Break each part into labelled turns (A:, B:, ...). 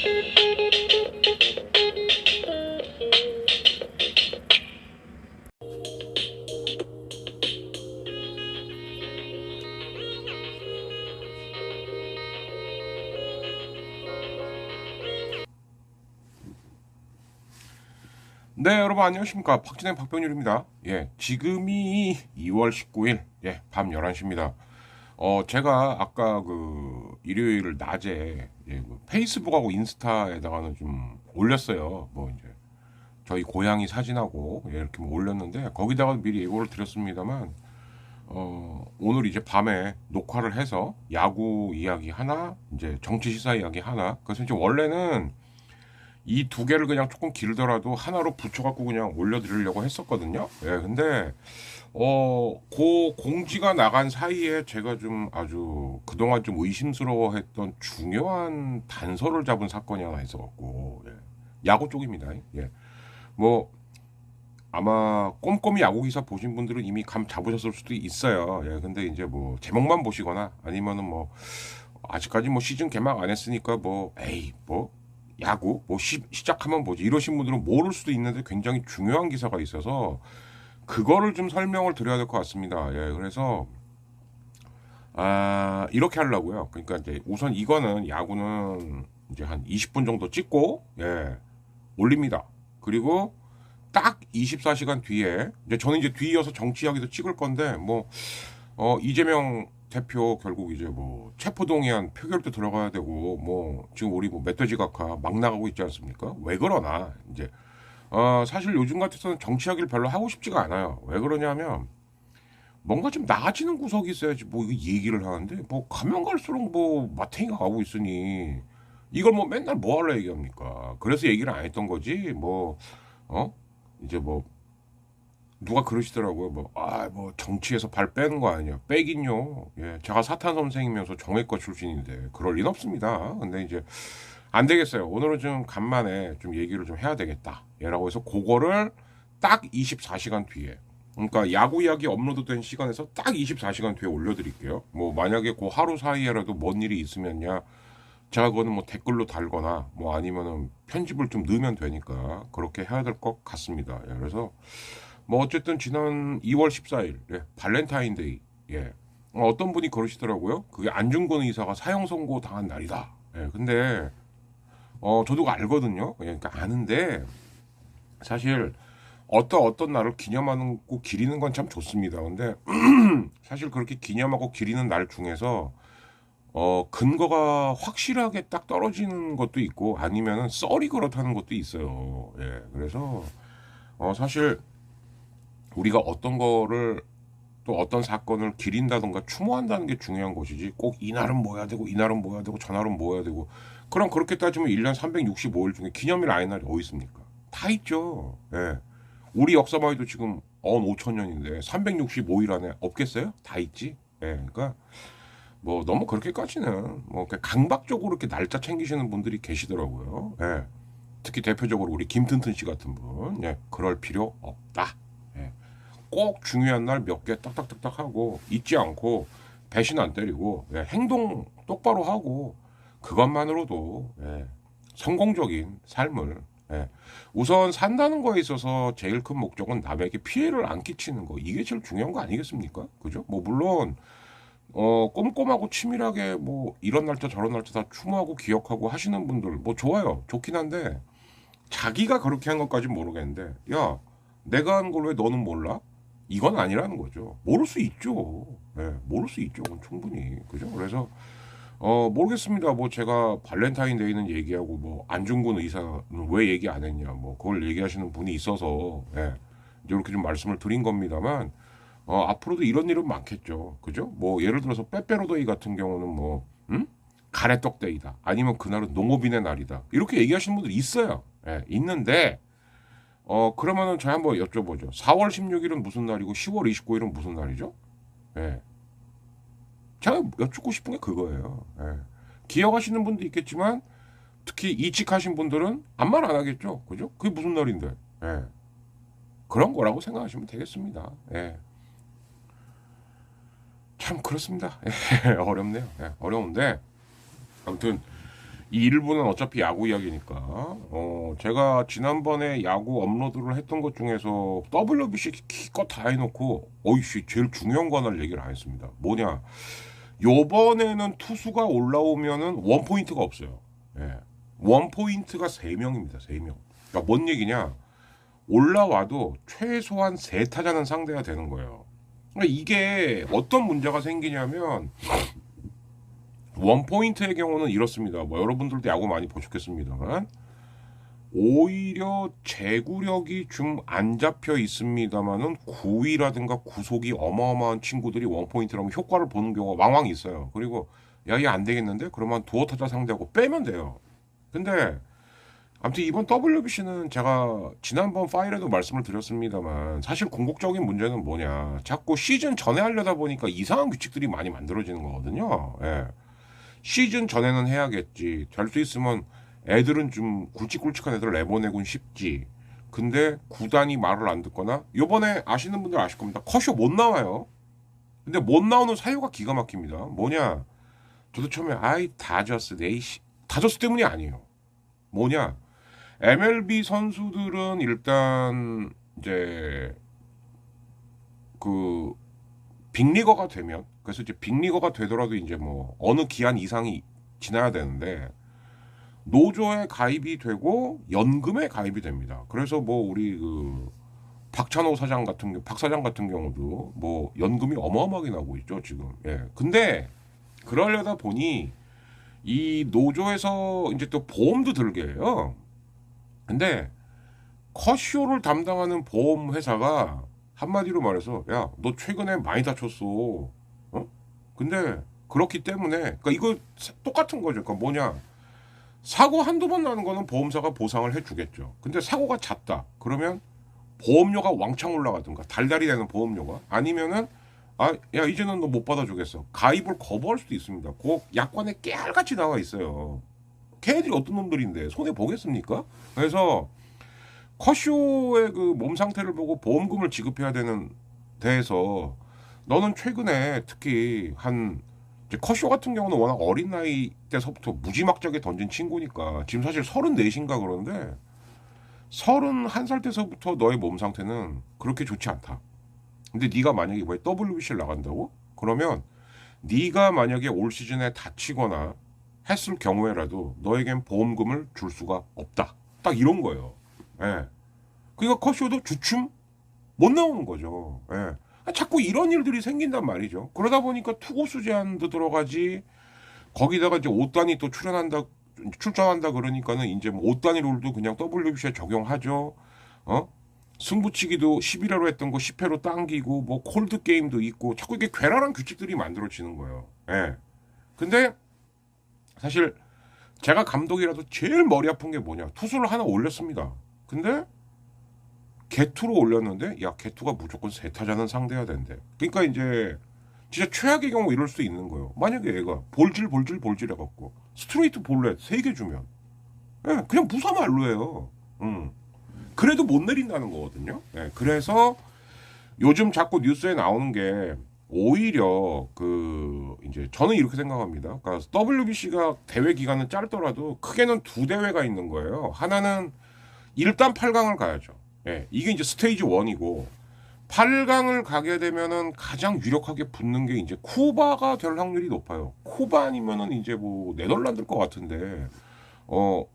A: 네, 여러분 안녕하십니까. 박진행 박병률입니다. 예, 지금이 2월 19일, 예, 밤 11시입니다. 어, 제가 아까 그 일요일 낮에 예, 그 페이스북하고 인스타에다가는 좀 올렸어요. 뭐 이제 저희 고양이 사진하고 예, 이렇게 뭐 올렸는데 거기다가 미리 예고를 드렸습니다만 어, 오늘 이제 밤에 녹화를 해서 야구 이야기 하나, 이제 정치 시사 이야기 하나. 그래서 이제 원래는 이 두 개를 그냥 조금 길더라도 하나로 붙여갖고 그냥 올려드리려고 했었거든요. 예, 근데, 어, 그 공지가 나간 사이에 제가 좀 아주 그동안 좀 의심스러워 했던 중요한 단서를 잡은 사건이 하나 있어갖고, 예. 야구 쪽입니다. 예. 뭐, 아마 꼼꼼히 야구 기사 보신 분들은 이미 감 잡으셨을 수도 있어요. 예, 근데 이제 뭐 제목만 보시거나 아니면은 뭐 아직까지 뭐 시즌 개막 안 했으니까 뭐 에이 뭐 야구 뭐 시, 시작하면 뭐지 이러신 분들은 모를 수도 있는데 굉장히 중요한 기사가 있어서 그거를 좀 설명을 드려야 될 것 같습니다. 예, 그래서 아 이렇게 하려고요. 그러니까 이제 우선 이거는 야구는 이제 한 20분 정도 찍고 예 올립니다. 그리고 딱 24시간 뒤에 이제 저는 이제 뒤이어서 정치 이야기도 찍을 건데 뭐 어, 이재명 대표 결국 이제 뭐 체포동의안 표결도 들어가야 되고 뭐 지금 우리 뭐 멧돼지 각하 막 나가고 있지 않습니까? 왜 그러나 이제 어, 사실 요즘 같아서는 정치 이야기를 별로 하고 싶지가 않아요. 왜 그러냐면 뭔가 좀 나아지는 구석이 있어야지 뭐 이거 얘기를 하는데 뭐 가면 갈수록 뭐 마탱이가 가고 있으니 이걸 뭐 맨날 뭐 하려 얘기합니까? 그래서 얘기를 안 했던 거지 뭐 어? 이제 뭐 누가 그러시더라고요. 뭐, 아, 뭐, 정치에서 발 빼는 거 아니야. 빼긴요. 예. 제가 사탄 선생이면서 정외과 출신인데, 그럴 리는 없습니다. 근데 이제, 안 되겠어요. 오늘은 좀 간만에 좀 얘기를 좀 해야 되겠다. 예라고 해서, 그거를 딱 24시간 뒤에. 그러니까 야구 이야기 업로드된 시간에서 딱 24시간 뒤에 올려드릴게요. 뭐, 만약에 그 하루 사이에라도 뭔 일이 있으면야, 제가 그거는 뭐 댓글로 달거나, 뭐 아니면은 편집을 좀 넣으면 되니까, 그렇게 해야 될 것 같습니다. 예. 그래서, 뭐 어쨌든 지난 2월 14일 예, 발렌타인데이 예. 어, 어떤 분이 그러시더라고요. 그게 안중근 의사가 사형 선고 당한 날이다. 예, 근데 어 저도 알거든요. 예, 그러니까 아는데 사실 어떤 어떤 날을 기념하고 기리는 건 참 좋습니다. 근데 사실 그렇게 기념하고 기리는 날 중에서 어 근거가 확실하게 딱 떨어지는 것도 있고 아니면은 썰이 그렇다는 것도 있어요. 예, 그래서 어 사실 우리가 어떤 거를 또 어떤 사건을 기린다던가 추모한다는 게 중요한 것이지 꼭 이날은 모여야 되고 이날은 모여야 되고 전날은 모여야 되고 그럼 그렇게 따지면 1년 365일 중에 기념일 아닌 날이 어디 있습니까? 다 있죠. 예. 우리 역사만 해도 지금 언 5천 년인데 365일 안에 없겠어요? 다 있지. 예. 그러니까 뭐 너무 그렇게까지는 뭐 강박적으로 이렇게 날짜 챙기시는 분들이 계시더라고요. 예. 특히 대표적으로 우리 김튼튼 씨 같은 분, 예, 그럴 필요 없다. 예. 꼭 중요한 날 몇 개 딱딱딱딱 하고 잊지 않고 배신 안 때리고 예, 행동 똑바로 하고 그것만으로도 예, 성공적인 삶을 예, 우선 산다는 거에 있어서 제일 큰 목적은 남에게 피해를 안 끼치는 거 이게 제일 중요한 거 아니겠습니까? 그죠? 뭐 물론 어 꼼꼼하고 치밀하게 뭐 이런 날짜 저런 날짜 다 추모하고 기억하고 하시는 분들 뭐 좋아요 좋긴 한데 자기가 그렇게 한 것까지 모르겠는데 야 내가 한 걸 왜 너는 몰라? 이건 아니라는 거죠. 모를 수 있죠. 예, 모를 수 있죠. 충분히. 그죠? 그래서, 어, 모르겠습니다. 뭐 제가 발렌타인데이는 얘기하고 뭐 안중근 의사는 왜 얘기 안 했냐. 뭐 그걸 얘기하시는 분이 있어서, 예, 이렇게 좀 말씀을 드린 겁니다만, 어, 앞으로도 이런 일은 많겠죠. 그죠? 뭐 예를 들어서 빼빼로데이 같은 경우는 뭐, 음? 가래떡데이다. 아니면 그날은 농업인의 날이다. 이렇게 얘기하시는 분들이 있어요. 예, 있는데, 어, 그러면은 저희 한번 여쭤보죠. 4월 16일은 무슨 날이고 10월 29일은 무슨 날이죠? 예. 제가 여쭙고 싶은 게 그거예요. 예. 기억하시는 분도 있겠지만 특히 이직하신 분들은 아무 말 안 하겠죠. 그죠? 그게 무슨 날인데. 예. 그런 거라고 생각하시면 되겠습니다. 예. 참 그렇습니다. 예. 어렵네요. 예. 어려운데 아무튼 이 일부는 어차피 야구 이야기니까. 어, 제가 지난번에 야구 업로드를 했던 것 중에서 WBC 기껏 다 해놓고, 어이씨, 제일 중요한 거 하나를 얘기를 안 했습니다. 뭐냐. 요번에는 투수가 올라오면은 원 포인트가 없어요. 예. 원 포인트가 세명입니다세명 그러니까 뭔 얘기냐. 올라와도 최소한 세 타자는 상대가 되는 거예요. 그러니까 이게 어떤 문제가 생기냐면 원 포인트의 경우는 이렇습니다. 뭐 여러분들도 야구 많이 보셨겠습니다만 오히려 제구력이 좀 안 잡혀 있습니다만은 구위라든가 구속이 어마어마한 친구들이 원 포인트라면 효과를 보는 경우가 왕왕 있어요. 그리고 야, 얘 안 되겠는데? 그러면 두어 타자 상대하고 빼면 돼요. 근데 아무튼 이번 WBC는 제가 지난번 파일에도 말씀을 드렸습니다만 사실 궁극적인 문제는 뭐냐 자꾸 시즌 전에 하려다 보니까 이상한 규칙들이 많이 만들어지는 거거든요. 예. 시즌 전에는 해야겠지. 될 수 있으면 애들은 좀 굵직굵직한 애들 내보내곤 쉽지. 근데 구단이 말을 안 듣거나 요번에 아시는 분들 아실 겁니다. 컷쇼 못 나와요. 근데 못 나오는 사유가 기가 막힙니다. 뭐냐? 저도 처음에 아이 다저스 네이시 다저스 때문이 아니에요. 뭐냐? MLB 선수들은 일단 이제 그 빅리거가 되면 그래서 이제 빅리거가 되더라도 이제 뭐 어느 기한 이상이 지나야 되는데 노조에 가입이 되고 연금에 가입이 됩니다. 그래서 뭐 우리 그 박찬호 사장 같은 박 사장 같은 경우도 뭐 연금이 어마어마하게 나오고 있죠 지금. 예. 근데 그러려다 보니 이 노조에서 이제 또 보험도 들게 해요. 근데 컷쇼를 담당하는 보험 회사가 한마디로 말해서 야 너 최근에 많이 다쳤어. 어? 근데 그렇기 때문에 그러니까 이거 사- 똑같은 거죠. 그러니까 뭐냐 사고 한두 번 나는 거는 보험사가 보상을 해주겠죠. 근데 사고가 잦다. 그러면 보험료가 왕창 올라가든가 달달이 되는 보험료가 아니면은 아 야 이제는 너 못 받아주겠어. 가입을 거부할 수도 있습니다. 그 약관에 깨알같이 나와 있어요. 걔들이 어떤 놈들인데 손해 보겠습니까? 그래서 컷쇼의 그 몸 상태를 보고 보험금을 지급해야 되는 데에서 너는 최근에 특히 한 컷쇼 같은 경우는 워낙 어린 나이 때서부터 무지막지하게 던진 친구니까 지금 사실 34인가 그러는데 31살 때서부터 너의 몸 상태는 그렇게 좋지 않다. 근데 네가 만약에 왜 WBC를 나간다고? 그러면 네가 만약에 올 시즌에 다치거나 했을 경우에라도 너에겐 보험금을 줄 수가 없다. 딱 이런 거예요. 예. 그러니까 컷쇼도 주춤 못 나오는 거죠. 예. 아, 자꾸 이런 일들이 생긴단 말이죠. 그러다 보니까 투고수 제한도 들어가지. 거기다가 이제 5단이 또 출연한다, 출전한다 그러니까는 이제 뭐 5단위 룰도 그냥 WBC에 적용하죠. 어? 승부치기도 11회로 했던 거 10회로 당기고 뭐 콜드 게임도 있고 자꾸 이게 괴랄한 규칙들이 만들어지는 거예요. 예. 근데 사실 제가 감독이라도 제일 머리 아픈 게 뭐냐 투수를 하나 올렸습니다. 근데 개투로 올렸는데 야 개투가 무조건 세 타자는 상대해야 된대. 그러니까 이제 진짜 최악의 경우 이럴 수 있는 거예요. 만약에 얘가 볼질 볼질 볼질 해갖고 스트레이트 볼넷 세 개 주면 예, 그냥 무사말로예요. 음. 그래도 못 내린다는 거거든요. 예, 그래서 요즘 자꾸 뉴스에 나오는 게 오히려 그 이제 저는 이렇게 생각합니다. 그러니까 WBC가 대회 기간은 짧더라도 크게는 두 대회가 있는 거예요. 하나는 일단 8강을 가야죠. 예, 이게 이제 스테이지 1이고 8강을 가게 되면은 가장 유력하게 붙는 게 이제 쿠바가 될 확률이 높아요. 쿠바 아니면은 이제 뭐 네덜란드일 것 같은데 어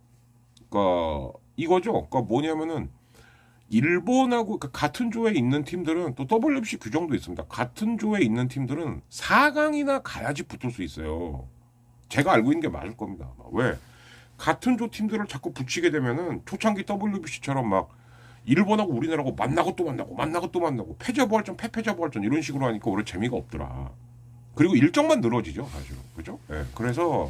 A: 그러니까 이거죠. 그러니까 뭐냐면은 일본하고 그 같은 조에 있는 팀들은 또 WBC 규정도 있습니다. 같은 조에 있는 팀들은 4강이나 가야지 붙을 수 있어요. 제가 알고 있는 게 맞을 겁니다. 왜? 같은 조 팀들을 자꾸 붙이게 되면은 초창기 WBC처럼 막 일본하고 우리나라하고 만나고 또 만나고 만나고 또 만나고 패자부활전 패패자부활전 이런 식으로 하니까 오히려 재미가 없더라. 그리고 일정만 늘어지죠, 사실은. 그죠? 예. 그래서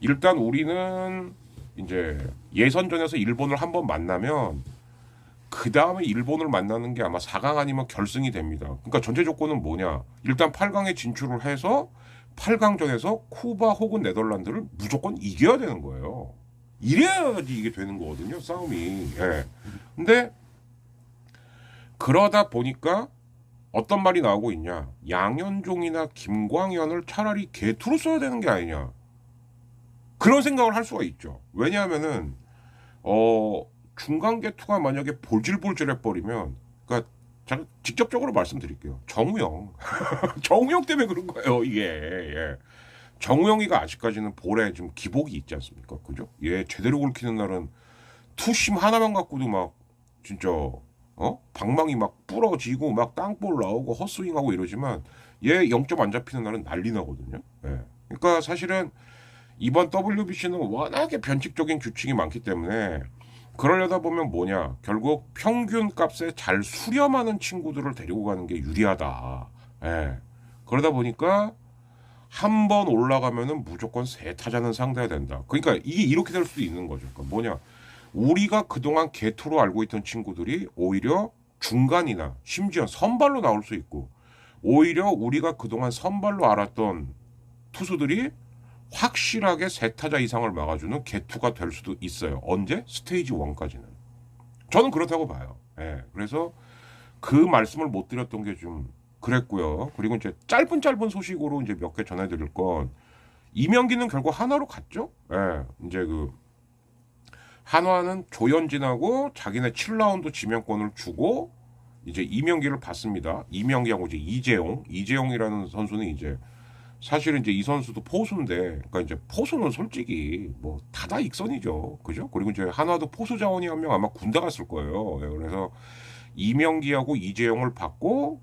A: 일단 우리는 이제 예선전에서 일본을 한번 만나면 그 다음에 일본을 만나는 게 아마 4강 아니면 결승이 됩니다. 그러니까 전제 조건은 뭐냐? 일단 8강에 진출을 해서 8강전에서 쿠바 혹은 네덜란드를 무조건 이겨야 되는 거예요. 이래야지 이게 되는 거거든요, 싸움이. 예. 근데 그러다 보니까 어떤 말이 나오고 있냐? 양현종이나 김광현을 차라리 개투로 써야 되는 게 아니냐? 그런 생각을 할 수가 있죠. 왜냐하면은 어 중간 개투가 만약에 볼질볼질해 버리면 그러니까 제가 직접적으로 말씀드릴게요. 정우영, 정우영 때문에 그런 거예요. 이게 예. 정우영이가 아직까지는 볼에 좀 기복이 있지 않습니까? 그죠? 얘 제대로 굴키는 날은 투심 하나만 갖고도 막 진짜 어 방망이 막 부러지고 막 땅볼 나오고 헛스윙하고 이러지만 얘 0점 안 잡히는 날은 난리 나거든요. 예. 그러니까 사실은 이번 WBC는 워낙에 변칙적인 규칙이 많기 때문에 그러려다 보면 뭐냐 결국 평균 값에 잘 수렴하는 친구들을 데리고 가는 게 유리하다. 예. 그러다 보니까 한 번 올라가면은 무조건 세 타자는 상대해야 된다. 그러니까 이게 이렇게 될 수도 있는 거죠. 그러니까 뭐냐 우리가 그동안 개투로 알고 있던 친구들이 오히려 중간이나 심지어 선발로 나올 수 있고 오히려 우리가 그동안 선발로 알았던 투수들이 확실하게 세 타자 이상을 막아주는 개투가 될 수도 있어요. 언제? 스테이지 1까지는. 저는 그렇다고 봐요. 예. 그래서 그 말씀을 못 드렸던 게 좀 그랬고요. 그리고 이제 짧은 짧은 소식으로 이제 몇 개 전해드릴 건 이명기는 결국 한화로 갔죠. 예. 이제 그 한화는 조현진하고 자기네 7라운드 지명권을 주고 이제 이명기를 받습니다. 이명기하고 이제 이재용, 이재용이라는 선수는 이제 사실은 이제 이 선수도 포수인데, 그러니까 이제 포수는 솔직히 뭐 다다 익선이죠, 그죠? 그리고 이제 하나도 포수 자원이 한 명 아마 군대 갔을 거예요. 예, 그래서 이명기하고 이재용을 받고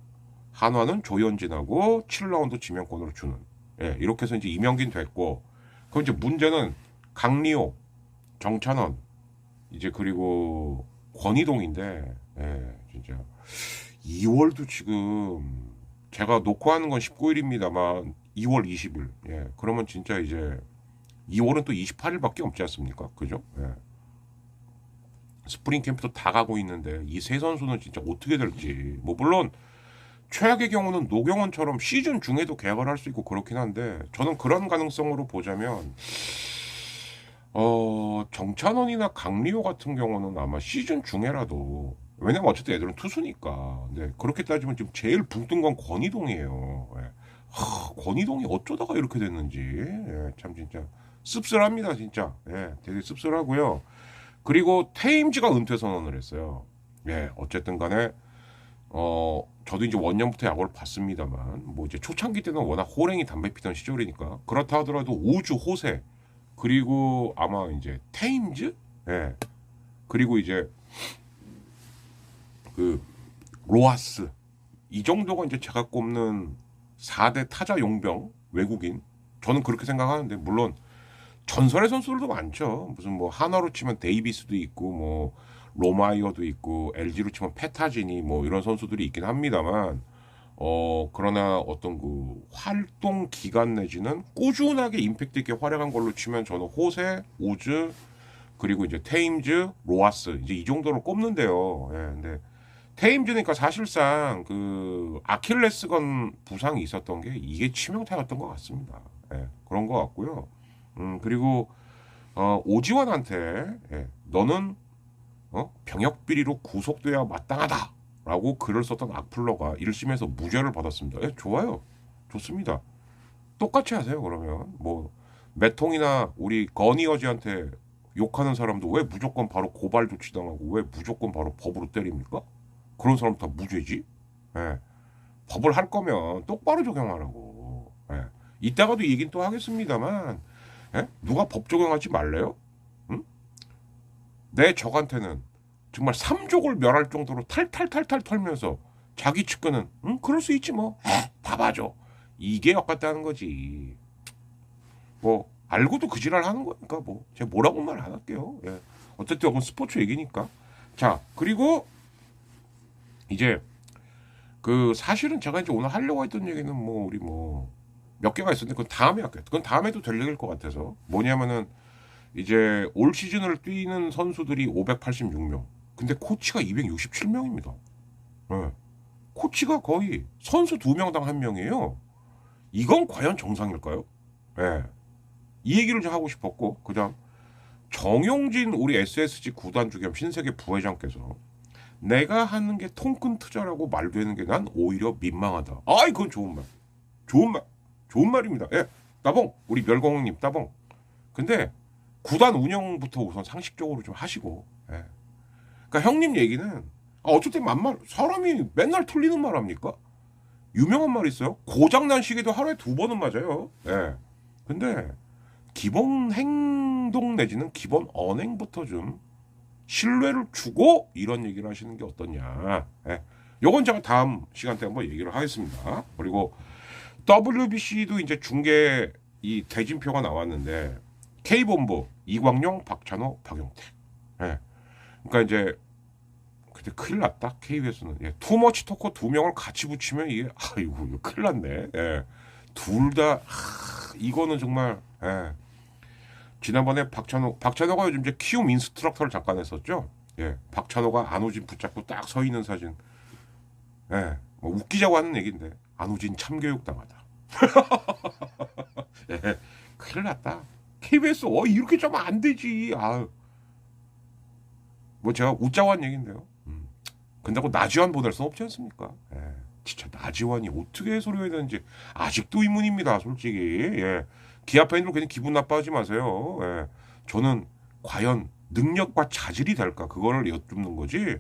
A: 한화는 조현진하고 7라운드 지명권으로 주는. 예, 이렇게 해서 이제 이명기는 됐고, 그럼 이제 문제는 강리호, 정찬원, 이제 그리고 권희동인데, 예, 진짜 2월도 지금 제가 놓고 하는 건 19일입니다만 2월 20일. 예. 그러면 진짜 이제 2월은 또 28일밖에 없지 않습니까? 그죠? 예. 스프링 캠프도 다 가고 있는데 이 세 선수는 진짜 어떻게 될지. 뭐 물론 최악의 경우는 노경원처럼 시즌 중에도 계약을 할수 있고 그렇긴 한데 저는 그런 가능성으로 보자면 어 정찬원이나 강리호 같은 경우는 아마 시즌 중에라도 왜냐면 어쨌든 애들은 투수니까. 네, 그렇게 따지면 지금 제일 붕뜬 건 권희동이에요. 예. 하, 권희동이 어쩌다가 이렇게 됐는지 예, 참 진짜 씁쓸합니다 진짜 예, 되게 씁쓸하고요 그리고 테임즈가 은퇴 선언을 했어요 예, 어쨌든 간에 어 저도 이제 원년부터 야구를 봤습니다만 뭐 이제 초창기 때는 워낙 호랭이 담배 피던 시절이니까. 그렇다 하더라도 우주 호세 그리고 아마 이제 테임즈? 예. 그리고 이제 그 로하스. 이 정도가 이제 제가 꼽는 4대 타자 용병 외국인. 저는 그렇게 생각하는데 물론 전설의 선수들도 많죠. 무슨 뭐 하나로 치면 데이비스도 있고 뭐 로마이어도 있고 LG로 치면 페타지니 뭐 이런 선수들이 있긴 합니다만 어 그러나 어떤 그 활동 기간 내지는 꾸준하게 임팩트 있게 활약한 걸로 치면 저는 호세, 우즈 그리고 이제 테임즈, 로아스 이제 이 정도로 꼽는데요. 예, 근데 테임즈니까 사실상 그 아킬레스건 부상이 있었던 게 이게 치명타였던 것 같습니다. 예, 그런 것 같고요. 음 그리고 어, 오지환한테 예, 너는 어? 병역 비리로 구속돼야 마땅하다라고 글을 썼던 악플러가 1심에서 무죄를 받았습니다. 예, 좋아요, 좋습니다. 똑같이 하세요. 그러면 뭐 매통이나 우리 건이어지한테 욕하는 사람도 왜 무조건 바로 고발 조치당하고 왜 무조건 바로 법으로 때립니까? 그런 사람 다 무죄지. 예. 법을 할 거면 똑바로 적용하라고. 예. 이따가도 얘긴 또 하겠습니다만, 예? 누가 법 적용하지 말래요? 응? 내 적한테는 정말 삼족을 멸할 정도로 탈탈탈탈 털면서 자기 측근은 응 그럴 수 있지 뭐, 에, 다 봐줘. 이게 역같다는 거지. 뭐 알고도 그 지랄 하는 거니까 뭐 제가 뭐라고 말 안 할게요. 예. 어쨌든 이건 스포츠 얘기니까. 자 그리고 이제 그 사실은 제가 이제 오늘 하려고 했던 얘기는 뭐 우리 뭐 몇 개가 있었는데 그건 다음에 할게요. 그건 다음에도 될 얘기일 것 같아서 뭐냐면은 이제 올 시즌을 뛰는 선수들이 586명. 근데 코치가 267명입니다. 네. 코치가 거의 선수 두 명당 한 명이에요. 이건 과연 정상일까요? 네. 이 얘기를 좀 하고 싶었고 그다음 정용진 우리 SSG 구단주 겸 신세계 부회장께서 내가 하는 게 통큰 투자라고 말되는 게 난 오히려 민망하다. 아이 그건 좋은 말. 좋은 말. 좋은 말입니다. 예. 따봉 우리 멸공님 따봉. 근데 구단 운영부터 우선 상식적으로 좀 하시고. 예. 그러니까 형님 얘기는 아, 땐 만말 사람이 맨날 틀리는 말 합니까? 유명한 말 있어요. 고장난 시계도 하루에 두 번은 맞아요. 예. 근데 기본 행동 내지는 기본 언행부터 좀 신뢰를 주고 이런 얘기를 하시는 게 어떠냐. 예. 요건 제가 다음 시간 때 한번 얘기를 하겠습니다. 그리고 WBC도 이제 중계 이 대진표가 나왔는데 K본부 이광용, 박찬호, 박용택. 예. 그러니까 이제 그때 큰일 났다. KBS는 예. 투머치 토커 두 명을 같이 붙이면 이게 아이고 이거 큰일 났네. 예. 둘다 이거는 정말 예. 지난번에 박찬호 박찬호가 요즘 이제 키움 인스트럭터를 잠깐 했었죠. 예. 박찬호가 안우진 붙잡고 딱 서 있는 사진. 예. 뭐 웃기자고 하는 얘기인데 안우진 참교육 당하다. 예. 큰일 났다. KBS 어 이렇게 짜면 안 되지. 아유. 뭐 제가 웃자고 한 얘기인데요. 음. 근다고 나지완 보낼 수 없지 않습니까? 예. 진짜 나지완이 어떻게 해소해야 되는지 아직도 의문입니다. 솔직히. 예. 기아 팬들 괜히 기분 나빠하지 마세요. 예. 저는 과연 능력과 자질이 될까 그거를 여쭙는 거지.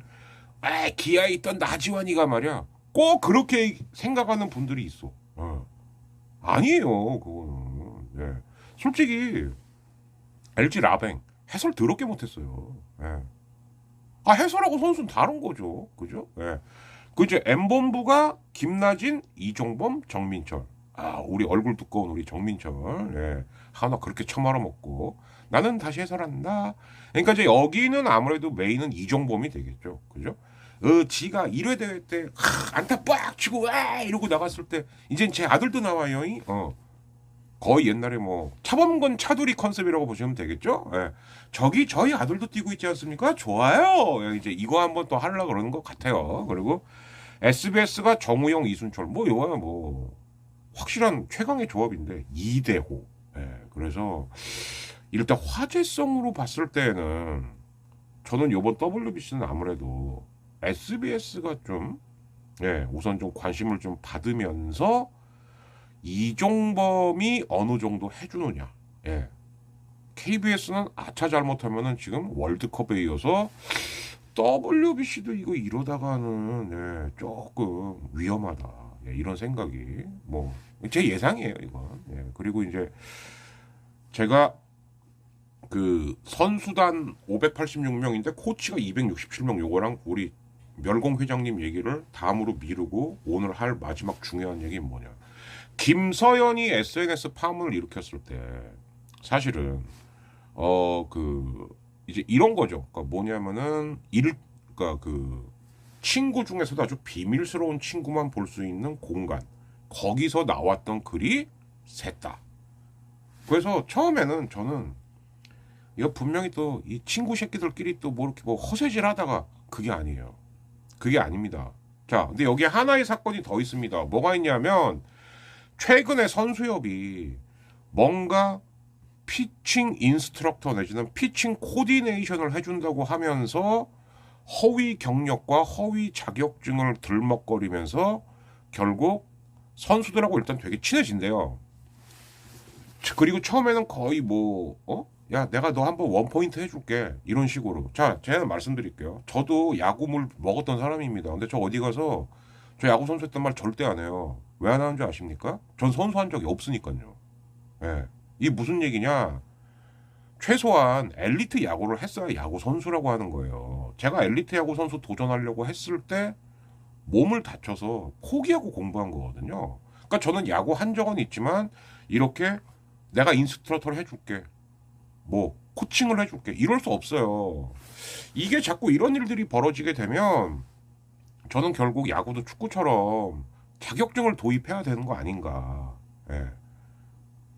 A: 아, 기아에 있던 나지완이가 말이야. 꼭 그렇게 생각하는 분들이 있어. 어. 아니에요, 그거는. 예. 솔직히 LG 라뱅 해설 더럽게 못했어요. 예. 아 해설하고 선수는 다른 거죠, 그죠? 예. 그 이제 엠본부가 김나진, 이종범, 정민철. 아 우리 얼굴 두꺼운 우리 정민철. 예. 하나 그렇게 처말아 먹고 나는 다시 해설한다. 그러니까 이제 여기는 아무래도 메인은 이종범이 되겠죠, 그죠? 어, 지가 1회 대회 때 하, 안타 빡 치고 와 이러고 나갔을 때 이젠 제 아들도 나와요. 이? 어. 거의 옛날에 뭐 차범근 차두리 컨셉이라고 보시면 되겠죠. 예. 저기 저희 아들도 뛰고 있지 않습니까? 좋아요. 예, 이제 이거 한번 또 하려고 그러는 것 같아요. 그리고 SBS가 정우영, 이순철 뭐 이거야 뭐 확실한 최강의 조합인데 이대호. 예. 그래서 일단 화제성으로 봤을 때는 저는 이번 WBC는 아무래도 SBS가 좀 예, 우선 좀 관심을 좀 받으면서 이종범이 어느 정도 해주느냐. 예. KBS는 아차 잘못하면은 지금 월드컵에 이어서 WBC도 이거 이러다가는 예, 조금 위험하다. 예, 이런 생각이 뭐 제 예상이에요 이건. 예, 그리고 이제 제가 그 선수단 586명인데 코치가 267명 요거랑 우리 멸공 회장님 얘기를 다음으로 미루고 오늘 할 마지막 중요한 얘기는 뭐냐. 김서연이 SNS 파문을 일으켰을 때 사실은 어 그 이제 이런 거죠. 그러니까 뭐냐면은 일 그러니까 그 친구 중에서도 아주 비밀스러운 친구만 볼 수 있는 공간 거기서 나왔던 글이 셋다. 그래서 처음에는 저는 이거 분명히 또 이 친구 새끼들끼리 또 뭐 이렇게 뭐 허세질 하다가 그게 아니에요. 그게 아닙니다. 자, 근데 여기에 하나의 사건이 더 있습니다. 뭐가 있냐면 최근에 선수협이 뭔가 피칭 인스트럭터 내지는 피칭 코디네이션을 해준다고 하면서 허위 경력과 허위 자격증을 들먹거리면서 결국 선수들하고 일단 되게 친해진대요. 그리고 처음에는 거의 뭐, 어? 야, 내가 너 한번 원포인트 해줄게. 이런 식으로. 자, 제가 말씀드릴게요. 저도 야구물 먹었던 사람입니다. 근데 저 어디 가서 저 야구 선수 했던 말 절대 안 해요. 왜 안 하는 줄 아십니까? 전 선수 한 적이 없으니까요. 예. 이게 무슨 얘기냐? 최소한 엘리트 야구를 했어야 야구 선수라고 하는 거예요. 제가 엘리트 야구 선수 도전하려고 했을 때 몸을 다쳐서 포기하고 공부한 거거든요. 그러니까 저는 야구 한 적은 있지만 이렇게 내가 인스트럭터를 해줄게. 뭐 코칭을 해줄게. 이럴 수 없어요. 이게 자꾸 이런 일들이 벌어지게 되면 저는 결국 야구도 축구처럼 자격증을 도입해야 되는 거 아닌가. 예.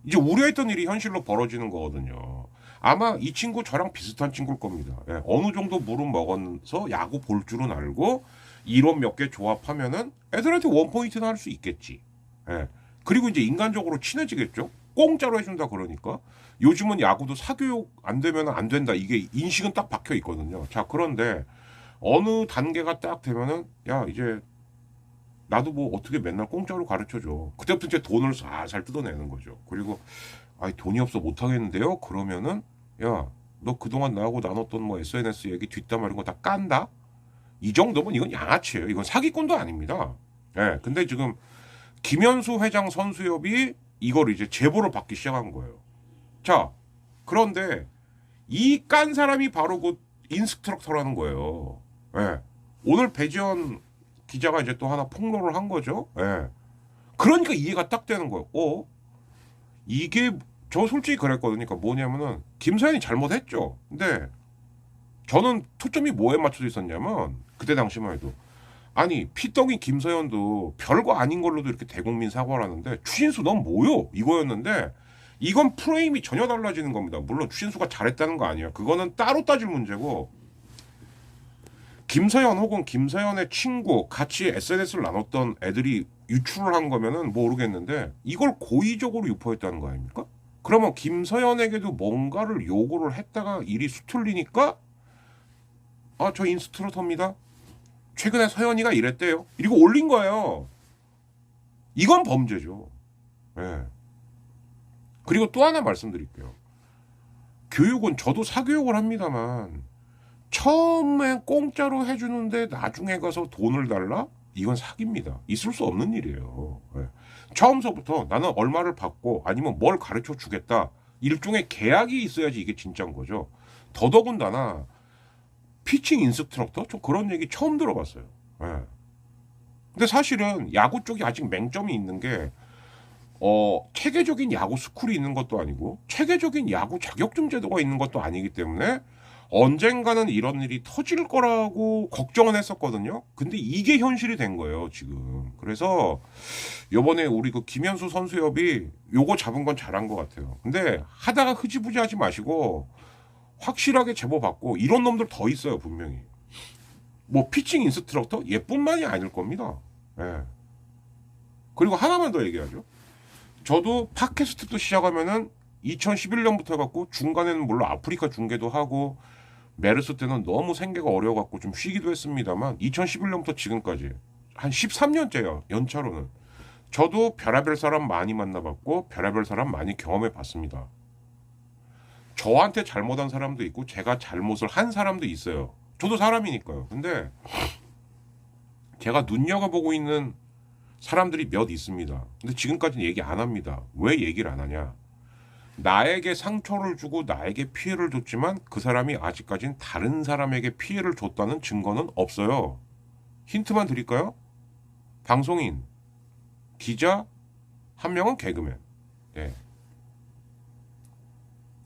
A: 이제 우려했던 일이 현실로 벌어지는 거거든요. 아마 이 친구 저랑 비슷한 친구일 겁니다. 예. 어느 정도 물은 먹어서 야구 볼 줄은 알고 이론 몇 개 조합하면은 애들한테 원포인트는 할수 있겠지. 예. 그리고 이제 인간적으로 친해지겠죠. 공짜로 해준다 그러니까 요즘은 야구도 사교육 안 되면 안 된다 이게 인식은 딱 박혀 있거든요. 자 그런데 어느 단계가 딱 되면은 야 이제 나도 뭐 어떻게 맨날 공짜로 가르쳐 줘. 그때부터 이제 돈을 살살 뜯어내는 거죠. 그리고 아이 돈이 없어 못 하겠는데요. 그러면은 야 너 그동안 나하고 나눴던 뭐 SNS 얘기 뒷담화 이런 거 다 깐다. 이 정도면 이건 양아치예요. 이건 사기꾼도 아닙니다. 예. 근데 지금 김현수 회장 선수협이 이걸 이제 제보를 받기 시작한 거예요. 자, 그런데 이 깐 사람이 바로 그 인스트럭터라는 거예요. 예. 오늘 배지원 기자가 이제 또 하나 폭로를 한 거죠. 예. 그러니까 이해가 딱 되는 거예요. 어? 이게 저 솔직히 그랬거든요. 그러니까 뭐냐면은 김서현이 잘못했죠. 근데 저는 초점이 뭐에 맞춰져 있었냐면 그때 당시만 해도 아니 피덩이 김서현도 별거 아닌 걸로도 이렇게 대국민 사과를 하는데 추신수 넌 뭐요? 이거였는데 이건 프레임이 전혀 달라지는 겁니다. 물론 추신수가 잘했다는 거 아니에요. 그거는 따로 따질 문제고 김서현 혹은 김서현의 친구 같이 SNS를 나눴던 애들이 유출을 한 거면은 모르겠는데 이걸 고의적으로 유포했다는 거 아닙니까? 그러면 김서현에게도 뭔가를 요구를 했다가 일이 수틀리니까 아 저 인스트루터입니다. 최근에 서현이가 이랬대요. 이거 올린 거예요. 이건 범죄죠. 예. 그리고 또 하나 말씀드릴게요. 교육은 저도 사교육을 합니다만 처음에 공짜로 해주는데 나중에 가서 돈을 달라? 이건 사기입니다. 있을 수 없는 일이에요. 예. 처음서부터 나는 얼마를 받고 아니면 뭘 가르쳐 주겠다. 일종의 계약이 있어야지 이게 진짜인 거죠. 더더군다나 피칭 인스트럭터? 저 그런 얘기 처음 들어봤어요. 예. 근데 사실은 야구 쪽이 아직 맹점이 있는 게 어, 체계적인 야구 스쿨이 있는 것도 아니고 체계적인 야구 자격증 제도가 있는 것도 아니기 때문에 언젠가는 이런 일이 터질 거라고 걱정은 했었거든요. 근데 이게 현실이 된 거예요, 지금. 그래서 요번에 우리 그 김현수 선수협이 요거 잡은 건 잘한 것 같아요. 근데 하다가 흐지부지 하지 마시고 확실하게 제보 받고 이런 놈들 더 있어요, 분명히. 뭐 피칭 인스트럭터 얘뿐만이 아닐 겁니다. 예. 그리고 하나만 더 얘기하죠. 저도 팟캐스트도 시작하면은 2011년부터 해갖고 중간에는 물론 아프리카 중계도 하고 메르스 때는 너무 생계가 어려워갖고 좀 쉬기도 했습니다만 2011년부터 지금까지 한 13년째요 연차로는 저도 별의별 사람 많이 만나봤고 별의별 사람 많이 경험해봤습니다. 저한테 잘못한 사람도 있고 제가 잘못을 한 사람도 있어요. 저도 사람이니까요. 근데 제가 눈여겨보고 있는 사람들이 몇 있습니다. 근데 지금까지는 얘기 안 합니다. 왜 얘기를 안 하냐? 나에게 상처를 주고 나에게 피해를 줬지만 그 사람이 아직까진 다른 사람에게 피해를 줬다는 증거는 없어요. 힌트만 드릴까요? 방송인, 기자, 한 명은 개그맨. 네.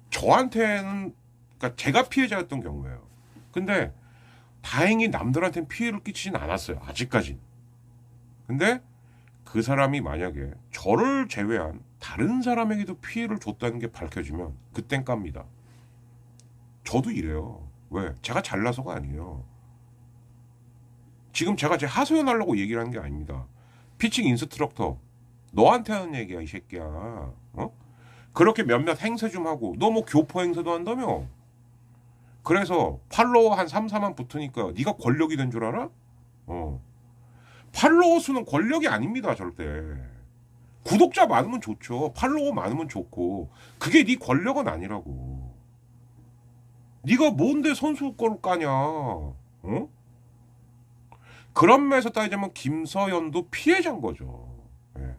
A: 저한테는 그러니까 제가 피해자였던 경우예요. 근데 다행히 남들한테는 피해를 끼치진 않았어요. 아직까진. 근데 그 사람이 만약에 저를 제외한 다른 사람에게도 피해를 줬다는 게 밝혀지면 그땐 깝니다. 저도 이래요. 왜? 제가 잘나서가 아니에요. 지금 제가 제 하소연하려고 얘기를 하는 게 아닙니다. 피칭 인스트럭터 너한테 하는 얘기야 이 새끼야. 어? 그렇게 몇몇 행세 좀 하고 너 뭐 교포 행세도 한다며? 그래서 팔로워 한 3, 4만 붙으니까 네가 권력이 된 줄 알아? 어. 팔로워 수는 권력이 아닙니다, 절대. 구독자 많으면 좋죠. 팔로워 많으면 좋고. 그게 네 권력은 아니라고. 네가 뭔데 선수 거를 까냐? 어? 그런 면에서 따지자면 김서연도 피해자인 거죠. 예.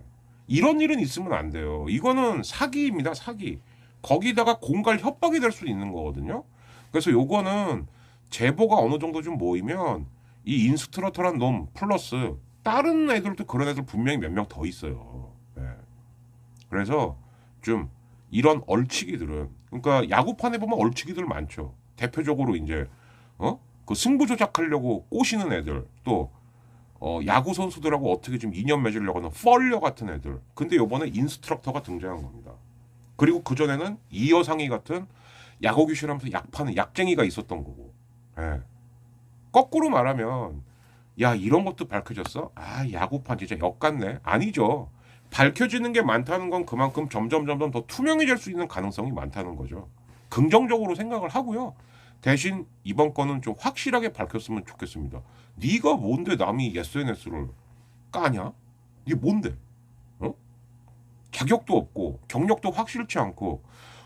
A: 이런 일은 있으면 안 돼요. 이거는 사기입니다, 사기. 거기다가 공갈 협박이 될 수 있는 거거든요. 그래서 요거는 제보가 어느 정도 좀 모이면 이 인스트러터란 놈 플러스 다른 애들도 그런 애들 분명히 몇 명 더 있어요. 예. 그래서 좀 이런 얼치기들은 그러니까 야구판에 보면 얼치기들 많죠. 대표적으로 이제 어? 그 승부 조작하려고 꼬시는 애들 또 어, 야구 선수들하고 어떻게 좀 인연 맺으려고 하는 펄려 같은 애들. 근데 요번에 인스트럭터가 등장한 겁니다. 그리고 그 전에는 이여상이 같은 야구 귀신하면서 약 파는 약쟁이가 있었던 거고. 예. 거꾸로 말하면 야 이런 것도 밝혀졌어? 아 야구판 진짜 역같네. 아니죠. 밝혀지는 게 많다는 건 그만큼 점점 점점 더 투명해질 수 있는 가능성이 많다는 거죠. 긍정적으로 생각을 하고요. 대신 이번 건은 좀 확실하게 밝혔으면 좋겠습니다. 네가 뭔데 남이 SNS를 까냐? 이게 뭔데? 어? 자격도 없고 경력도 확실치 않고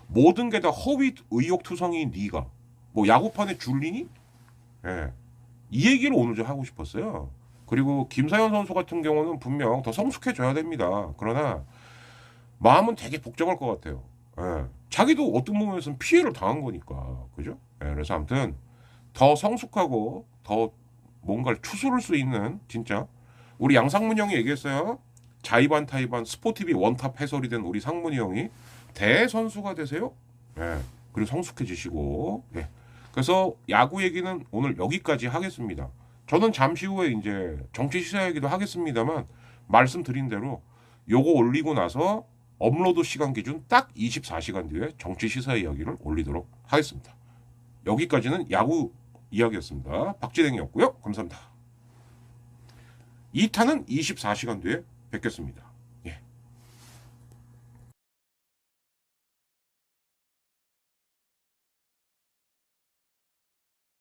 A: 모든 게 다 허위 의혹 투성이인 네가 뭐 야구판에 줄리니? 예. 이 얘기를 오늘 좀 하고 싶었어요. 그리고 김사현 선수 같은 경우는 분명 더 성숙해져야 됩니다. 그러나 마음은 되게 복잡할 것 같아요. 예. 자기도 어떤 부분에서는 피해를 당한 거니까. 그죠? 예, 그래서 아무튼 더 성숙하고 더 뭔가를 추스를 수 있는 진짜 우리 양상문 형이 얘기했어요. 자이반 타이반 스포티비 원탑 해설이 된 우리 상문이 형이 대선수가 되세요. 예. 그리고 성숙해지시고. 예. 그래서 야구 얘기는 오늘 여기까지 하겠습니다. 저는 잠시 후에 이제 정치 시사 얘기도 하겠습니다만 말씀드린 대로 요거 올리고 나서 업로드 시간 기준 딱 24시간 뒤에 정치 시사 이야기를 올리도록 하겠습니다. 여기까지는 야구 이야기였습니다. 박진행이었고요. 감사합니다. 2타는 24시간 뒤에 뵙겠습니다.